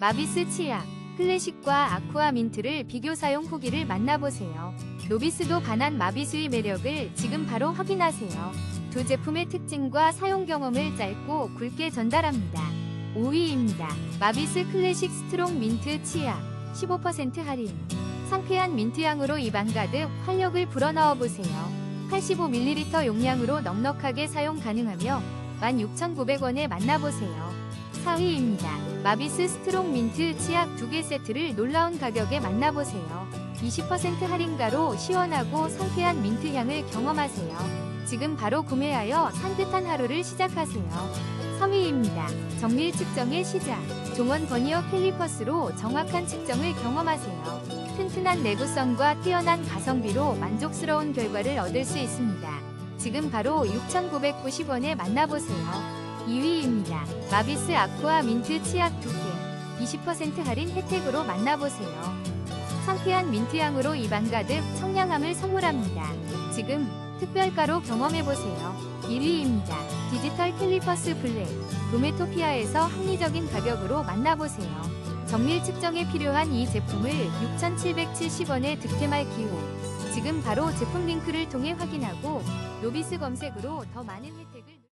마비스 치약, 클래식과 아쿠아 민트를 비교 사용 후기를 만나보세요. 노비스도 반한 마비스의 매력을 지금 바로 확인하세요. 두 제품의 특징과 사용 경험을 짧고 굵게 전달합니다. 5위입니다. 마비스 클래식 스트롱 민트 치약 15% 할인. 상쾌한 민트향으로 입안 가득 활력을 불어넣어 보세요. 85ml 용량으로 넉넉하게 사용 가능하며 16,900원에 만나보세요. 4위입니다. 마비스 스트롱 민트 치약 2개 세트를 놀라운 가격에 만나보세요. 20% 할인가로 시원하고 상쾌한 민트 향을 경험하세요. 지금 바로 구매하여 산뜻한 하루를 시작하세요. 3위입니다. 정밀 측정의 시작. 종원 버니어 캘리퍼스로 정확한 측정을 경험하세요. 튼튼한 내구성과 뛰어난 가성비로 만족스러운 결과를 얻을 수 있습니다. 지금 바로 6,990원에 만나보세요. 2위입니다. 마비스 아쿠아 민트 치약 2개. 20% 할인 혜택으로 만나보세요. 상쾌한 민트향으로 입안 가득 청량함을 선물합니다. 지금 특별가로 경험해보세요. 1위입니다. 디지털 캘리퍼스 블랙. 로메토피아에서 합리적인 가격으로 만나보세요. 정밀 측정에 필요한 이 제품을 6,770원에 득템할 기호. 지금 바로 제품 링크를 통해 확인하고 노비스 검색으로 더 많은 혜택을